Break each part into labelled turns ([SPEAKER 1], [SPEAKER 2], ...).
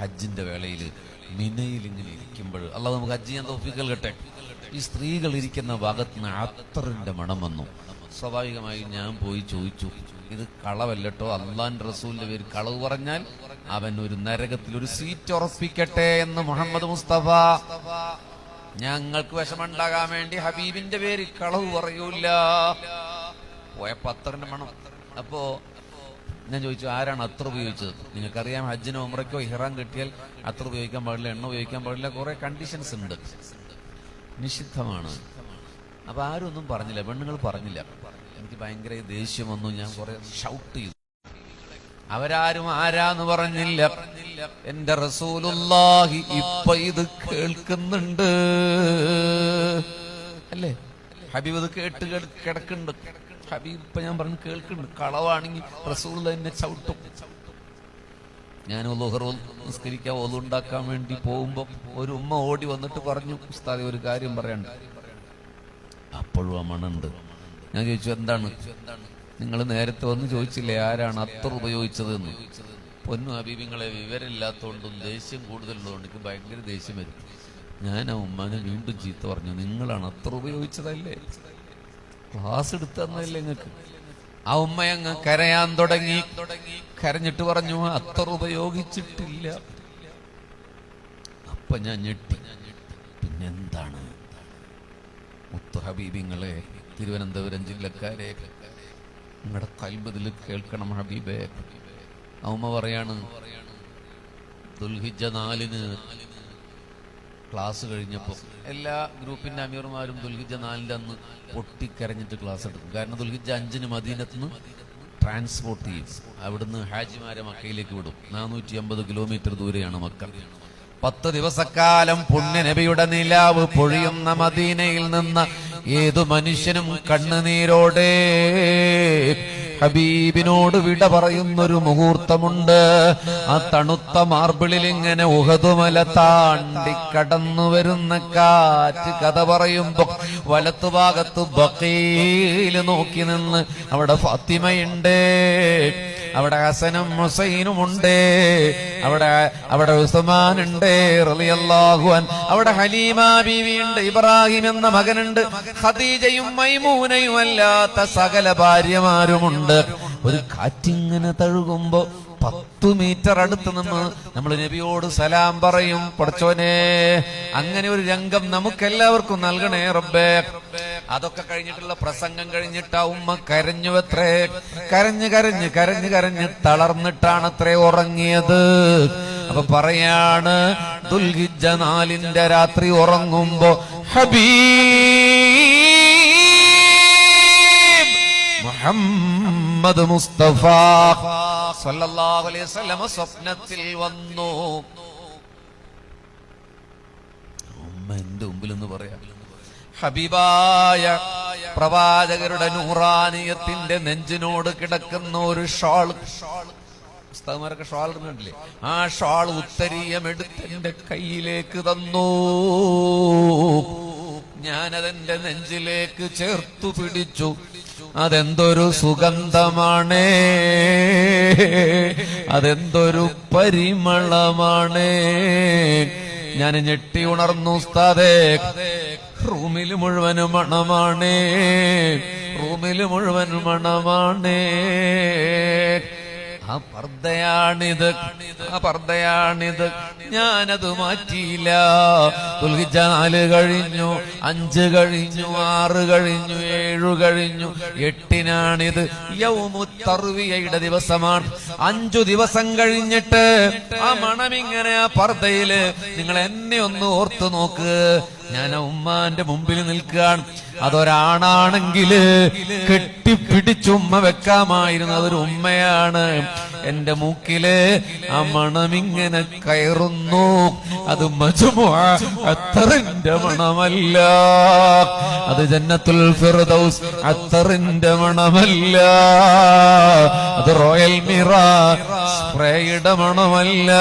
[SPEAKER 1] ഹജ്ജിന്റെ വേളയിൽ മിനയിൽ ഇങ്ങനെ ഇരിക്കുമ്പോൾ അല്ല നമുക്ക് ഹജ്ജ് ചെയ്യാൻ തോഫിക്കൽ ഈ സ്ത്രീകൾ ഇരിക്കുന്ന ഭാഗത്ത് നിന്ന് അത്തറിന്റെ മണം വന്നു. സ്വാഭാവികമായി ഞാൻ പോയി ചോദിച്ചു ഇത് കളവല്ലട്ടോ? അള്ളാൻ റസൂലിന്റെ പേര് കളവ് പറഞ്ഞാൽ അവൻ ഒരു നരകത്തിൽ ഒരു സീറ്റ് ഉറപ്പിക്കട്ടെ എന്ന് മുഹമ്മദ് മുസ്തഫ. ഞങ്ങൾക്ക് വിഷമുണ്ടാകാൻ വേണ്ടി ഹബീബിന്റെ പേര് കളവ് പറയൂല. പോയപ്പോ അത്തറിന്റെ മണം. അപ്പോ ഞാൻ ചോദിച്ചു ആരാണ് അത്ര ഉപയോഗിച്ചത്? നിങ്ങൾക്കറിയാം ഹജ്ജിനോ ഉമ്രയ്ക്കോ ഇഹ്റാം കിട്ടിയാൽ അത്ര ഉപയോഗിക്കാൻ പാടില്ല എണ്ണ ഉപയോഗിക്കാൻ പാടില്ല കുറെ കണ്ടീഷൻസ് ഉണ്ട്. നിഷിദ്ധമാണ്. അപ്പൊ ആരും ഒന്നും പറഞ്ഞില്ല പെണ്ണുങ്ങൾ പറഞ്ഞില്ല. എനിക്ക് ഭയങ്കര ദേഷ്യം വന്നു ഞാൻ കുറെ ഷൗട്ട് ചെയ്തു. അവരാരും ആരാന്ന് പറഞ്ഞില്ല. എന്റെ റസൂലുല്ലാഹി ഇപ്പൊ ഇത് കേൾക്കുന്നുണ്ട്. അല്ലേ? ഹബീബ് ഇത് കേട്ട് കിടക്കുന്നുണ്ട്. ഹബീബ് ഞാൻ പറഞ്ഞു കേൾക്കുന്നുണ്ട്. കളവാണെങ്കിൽ തന്നെ ചവിട്ടും. ഞാൻ ലുഹർ നിസ്കരിക്കാൻ ഒതുണ്ടാക്കാൻ വേണ്ടി പോകുമ്പോ ഒരു ഉമ്മ ഓടി വന്നിട്ട് പറഞ്ഞു ഉസ്താദി ഒരു കാര്യം പറയണ്ട. അപ്പോഴും ആ മണുണ്ട്. ഞാൻ ചോദിച്ചു എന്താണ്? നിങ്ങൾ നേരത്തെ വന്ന് ചോദിച്ചില്ലേ ആരാണ് അത്ര ഉപയോഗിച്ചത് എന്ന് പൊന്നു ഹബീബിങ്ങളെ വിവരമില്ലാത്തതുകൊണ്ടും ദേഷ്യം കൂടുതലുള്ളതുകൊണ്ട് എനിക്ക് ഭയങ്കര ദേഷ്യം വരും. ഞാൻ ആ ഉമ്മാനെ വീണ്ടും ചീത്ത പറഞ്ഞു നിങ്ങളാണ് അത്ര ഉപയോഗിച്ചതല്ലേ? ക്ലാസ് എടുത്തന്നല്ലേ നിങ്ങൾക്ക് ആ ഉമ്മ അങ്ങ് കരയാൻ തുടങ്ങി. കരഞ്ഞിട്ട് പറഞ്ഞു അത്ര ഉപയോഗിച്ചിട്ടില്ല. അപ്പൊ ഞാൻ ഞെട്ടി. പിന്നെന്താണ്? മുത്തു ഹബീബിങ്ങളെ തിരുവനന്തപുരം ജില്ലക്കാരെ നിങ്ങളുടെ കൽബതിൽ കേൾക്കണം ഹബീബെ. ഉമ്മ പറയാണ് ദുൽഹിജ നാലിന് ക്ലാസ് കഴിഞ്ഞപ്പോൾ എല്ലാ ഗ്രൂപ്പിന്റെ അമീർമാരും ദുൽഹിജ നാലിന്റെ അന്ന് പൊട്ടിക്കരഞ്ഞിട്ട് ക്ലാസ് എടുക്കും കാരണം ദുൽഹിജ അഞ്ചിന് മദീനത്തിന് ട്രാൻസ്പോർട്ട് ചെയ്യും. അവിടുന്ന് ഹാജിമാരെ മക്കയിലേക്ക് വിടും. നാനൂറ്റി അമ്പത് കിലോമീറ്റർ ദൂരെയാണ് മക്ക. പത്ത് ദിവസക്കാലം പുണ്യനബിയുടെ നിലാവ് പൊഴിയുന്ന മദീനയിൽ നിന്ന് ഏതു മനുഷ്യനും കണ്ണുനീരോടെ ഹബീബിനോട് വിട പറയുന്നൊരു മുഹൂർത്തമുണ്ട്. ആ തണുത്ത മാർബിളിൽ ഇങ്ങനെ ഉഹതുമല താണ്ടി കടന്നു വരുന്ന കാറ്റ് കഥ പറയുമ്പോ വലത്തുഭാഗത്ത് ബക്കീൽ നോക്കി നിന്ന് അവിടെ ഫാത്തിമയുണ്ട്. അവിടെ ഹസനും ഹുസൈനും ഉണ്ട്. അവിടെ അവിടെ ഉസ്മാൻ ഉണ്ട് അവിടെ ഹലീമ ബീവി ഉണ്ട് ഇബ്രാഹിം എന്ന മകനുണ്ട്. ഖദീജയും മൈമൂനയും അല്ലാത്ത സകല ഭാര്യമാരുമുണ്ട്. ഒരു കാറ്റിങ്ങനെ തഴുകുമ്പോ പത്തു മീറ്റർ അടുത്ത് നിന്ന് നമ്മൾ നബിയോട് സലാം പറയും പഠിച്ചോനെ അങ്ങനെ ഒരു രംഗം നമുക്കെല്ലാവർക്കും നൽകണേ റബ്ബേ. അതൊക്കെ കഴിഞ്ഞിട്ടുള്ള പ്രസംഗം കഴിഞ്ഞിട്ട് ആ ഉമ്മ കരഞ്ഞു എത്രേ കരഞ്ഞ് കരഞ്ഞ് കരഞ്ഞ് കരഞ്ഞ് തളർന്നിട്ടാണ് അത്രേ ഉറങ്ങിയത്. അപ്പൊ പറയാണ് ദുൽഹിജ നാലിന്റെ രാത്രി ഉറങ്ങുമ്പോ ഹബീബ് മുഹമ്മദ് മുസ്തഫ സല്ലല്ലാഹു അലൈഹി വസല്ലമ സ്വപ്നത്തിൽ വന്നു. ഉമ്മ എന്റെ മുമ്പിൽ എന്ന് ഹബീബായ പ്രവാചകരുടെ നൂറാനിയത്തിന്റെ നെഞ്ചിനോട് കിടക്കുന്ന ഒരു ഷാൾ. ഉസ്താദ്മാരൊക്കെ ഷാൾ ഇടുന്നുണ്ടല്ലേ? ആ ഷാൾ ഉത്തരീയമെടുത്ത് എന്റെ കയ്യിലേക്ക് തന്നു. ഞാനതെന്റെ നെഞ്ചിലേക്ക് ചേർത്തു പിടിച്ചു. അതെന്തൊരു സുഗന്ധമാണേ? അതെന്തൊരു പരിമളമാണേ? ഞാൻ ഞെട്ടി ഉണർന്നു ഉസ്താദേ. റൂമിൽ മുഴുവൻ മണമാണേ. റൂമിൽ മുഴുവൻ മണമാണ്. ആ പർദ്ദയാണിത്. ആ പർദ്ദയാണിത്. ഞാനത് മാറ്റിയില്ല. തുൽഹിജ നാല് കഴിഞ്ഞു അഞ്ച് കഴിഞ്ഞു ആറ് കഴിഞ്ഞു ഏഴു കഴിഞ്ഞു എട്ടിനാണിത്. യൗമുത്തർവിയയുടെ ദിവസമാണ്. അഞ്ചു ദിവസം കഴിഞ്ഞിട്ട് ആ മണമിങ്ങനെ ആ പർദ്ദയിൽ നിങ്ങൾ എന്നെ ഒന്ന് ഓർത്തു നോക്ക്. ഞാൻ ഉമ്മാന്റെ മുമ്പിൽ നിൽക്കുകയാണ്. അതൊരാണാണെങ്കിൽ കെട്ടിപ്പിടിച്ചുമ്മ വെക്കാമായിരുന്നു അതൊരു ഉമ്മയാണ്. എന്റെ മൂക്കിൽ ആ മണമിങ്ങനെ കയറുന്നു. അത് അത്തറിന്റെ മണമല്ല. അത് ജന്നത്തുൽ ഫിർദൗസ് അത്തറിന്റെ മണമല്ല. അത് റോയൽ മിറ സ്പ്രേയുടെ മണമല്ല.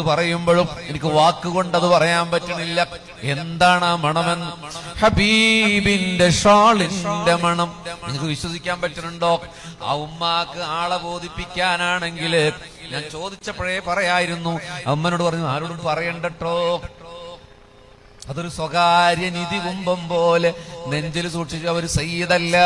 [SPEAKER 1] പറയുമ്പോഴും എനിക്ക് വാക്കുകൊണ്ട് അത് പറയാൻ പറ്റണില്ല. എന്താണ് ആ മണമെന്ന്? ഹബീബിന്റെ ഷാളിന്റെ മണം. നിങ്ങൾക്ക് വിശ്വസിക്കാൻ പറ്റുന്നുണ്ടോ? ആ ഉമ്മാക്ക് ആളെ ബോധിപ്പിക്കാനാണെങ്കിൽ ഞാൻ ചോദിച്ചപ്പോഴേ പറയായിരുന്നു. അമ്മനോട് പറഞ്ഞു ആരോടും പറയണ്ടട്ടോ. അതൊരു സ്വകാര്യ നിധി കുംഭം പോലെ നെഞ്ചിൽ സൂക്ഷിച്ച ഒരു സയ്യിദല്ല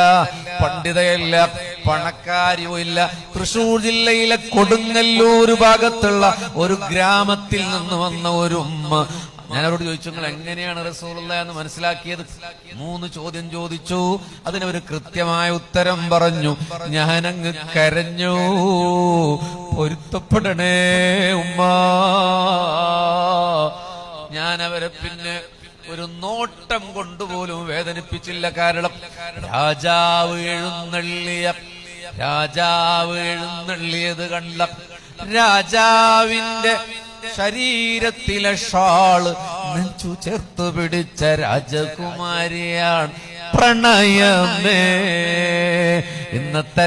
[SPEAKER 1] പണ്ഡിതയല്ല പണക്കാരിയോ ഇല്ല. തൃശൂർ ജില്ലയിലെ കൊടുങ്ങല്ലൂർ ഭാഗത്തുള്ള ഒരു ഗ്രാമത്തിൽ നിന്ന് വന്ന ഒരു ഉമ്മ. ഞാനവരോട് ചോദിച്ചു നിങ്ങൾ എങ്ങനെയാണ് റസൂലുള്ള എന്ന് മനസ്സിലാക്കിയത്? മൂന്ന് ചോദ്യം ചോദിച്ചു. അതിനൊരു കൃത്യമായ ഉത്തരം പറഞ്ഞു. ഞാനങ്ങ് കരഞ്ഞു. പൊരുത്തപ്പെടണേ ഉമ്മ. ഞാൻ അവരെ പിന്നെ ഒരു നോട്ടം കൊണ്ടുപോലും വേദനിപ്പിച്ചില്ല കാരണം രാജാവ് എഴുന്നള്ളിയ രാജാവ് എഴുന്നള്ളിയത് കണ്ട രാജാവിന്റെ ശരീരത്തിലെ ഷാൾ നെഞ്ചു ചേർത്തു പിടിച്ച രാജകുമാരിയാണ് പ്രണയമേ. ഇന്നത്തെ